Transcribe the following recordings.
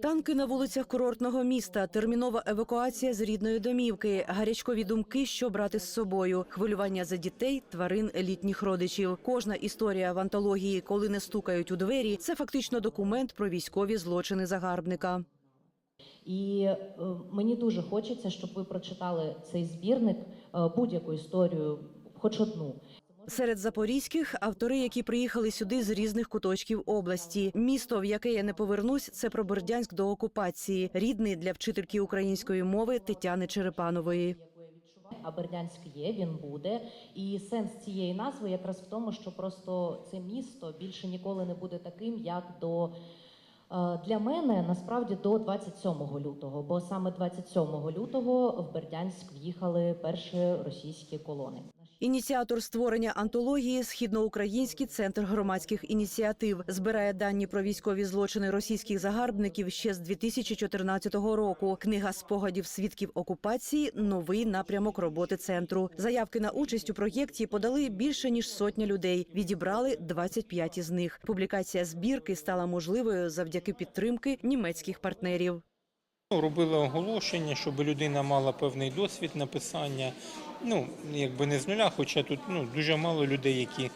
Танки на вулицях курортного міста, термінова евакуація з рідної домівки, гарячкові думки, що брати з собою, хвилювання за дітей, тварин, літніх родичів. Кожна історія в антології, коли не стукають у двері, це фактично документ про військові злочини загарбника. І е, мені дуже хочеться, щоб ви прочитали цей збірник, е, будь-яку історію, хоч одну. Серед запорізьких автори, які приїхали сюди з різних куточків області. Місто, в яке я не повернусь, це про Бердянськ до окупації, рідний для вчительки української мови Тетяни Черепанової. А Бердянськ є, він буде. І сенс цієї назви якраз в тому, що просто це місто більше ніколи не буде таким, як до. е, Для мене насправді до 27 лютого, бо саме 27 лютого в Бердянськ в'їхали перші російські колони. Ініціатор створення антології Східноукраїнський центр громадських ініціатив збирає дані про військові злочини російських загарбників ще з 2014 року. Книга спогадів свідків окупації новий напрямок роботи центру. Заявки на участь у проєкті подали більше ніж сотня людей. Відібрали 25 із них. Публікація збірки стала можливою завдяки підтримки німецьких партнерів. Робили оголошення, щоб людина мала певний досвід написання. Ну, якби не з нуля, хоча тут ну, дуже мало людей, які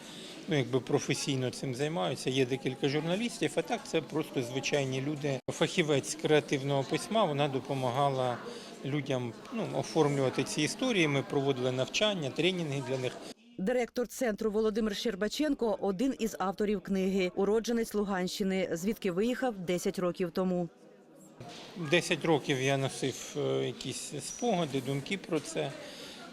ну, якби професійно цим займаються. Є декілька журналістів, а так це просто звичайні люди. Фахівець креативного письма вона допомагала людям ну, оформлювати ці історії. Ми проводили навчання, тренінги для них. Директор центру Володимир Щербаченко один із авторів книги, уродженець Луганщини, звідки виїхав 10 років тому. 10 років я носив е, якісь спогади, думки про це.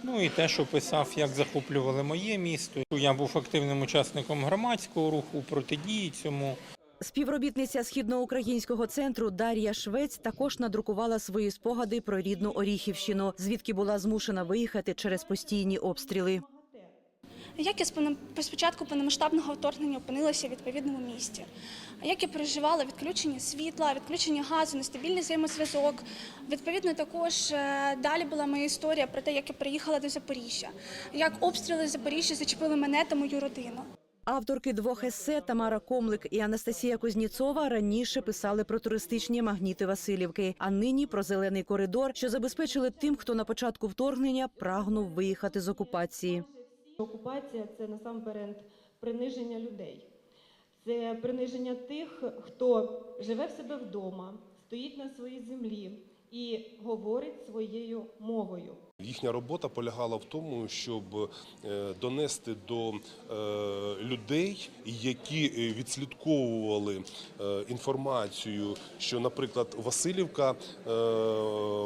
Ну і те, що писав, як захоплювали моє місто. Я був активним учасником громадського руху, протидії цьому. Співробітниця східноукраїнського центру Дар'я Швець також надрукувала свої спогади про рідну Оріхівщину, звідки була змушена виїхати через постійні обстріли. Як я споне- спочатку повномасштабного вторгнення опинилася в відповідному місті? Як я переживала відключення світла, відключення газу, нестабільний взаємозв'язок. Відповідно, також е, далі була моя історія про те, як я приїхала до Запоріжжя, як обстріли Запоріжжя зачепили мене та мою родину. Авторки двох есе Тамара Комлик і Анастасія Кузніцова раніше писали про туристичні магніти Васильівки, а нині про зелений коридор, що забезпечили тим, хто на початку вторгнення прагнув виїхати з окупації. Окупація це насамперед приниження людей. Це приниження тих, хто живе в себе вдома, стоїть на своїй землі і говорить своєю мовою. Їхня робота полягала в тому, щоб е, донести до е, людей, які е, відслідковували інформацію, що, наприклад, Васильівка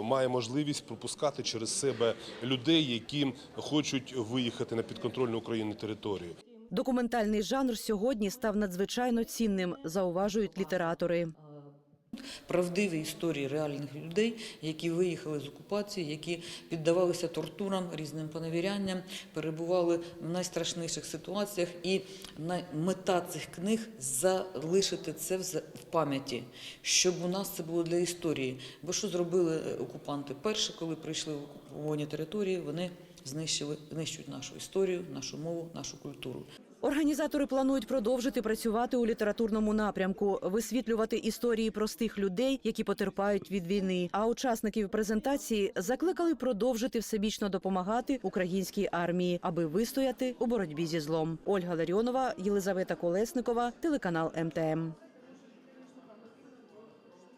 має можливість пропускати через себе людей, які хочуть виїхати на підконтрольну Україні територію. Документальний жанр сьогодні став надзвичайно цінним, зауважують літератори. Правдиві історії реальних людей, які виїхали з окупації, які піддавалися тортурам, різним поневірянням, перебували в найстрашніших ситуаціях. І мета цих книг залишити це в пам'яті, щоб у нас це було для історії. Бо що зробили е, окупанти? Перше, коли прийшли в окуповані території, вони знищили, знищують нашу історію, нашу мову, нашу культуру. Організатори планують продовжити працювати у літературному напрямку, висвітлювати історії простих людей, які потерпають від війни. А учасників презентації закликали продовжити всебічно допомагати українській армії, аби вистояти у боротьбі зі злом. Ольга Ларіонова, Єлизавета Колесникова, телеканал МТМ.